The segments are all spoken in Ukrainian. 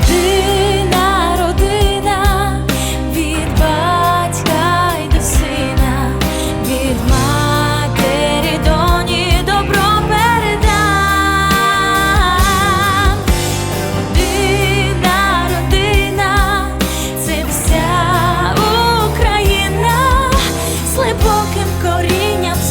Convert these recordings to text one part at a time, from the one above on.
Родина, родина, від батька й до сина, від матері доні добро передам. Це вся Україна з корінням, з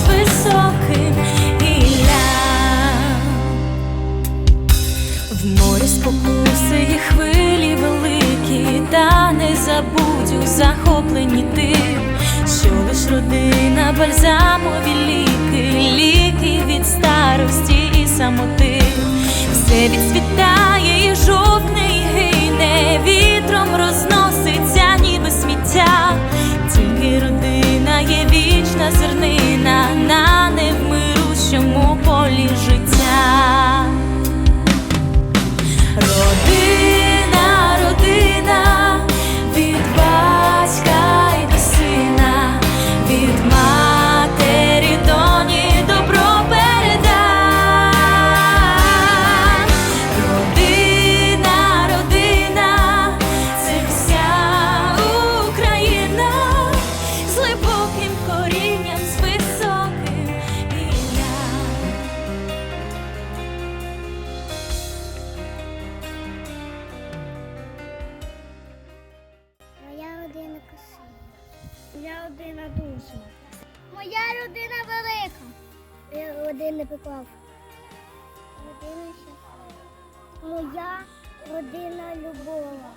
В морі спокуси і хвилі великі, та не забудь у захопленні тим, що лиш родина, бальзамові ліки, ліки від старості і самоти, все відцвітає Моя родина дуже. Моя родина велика. Моя родина пекав. Родина щаслива. Моя родина Любова.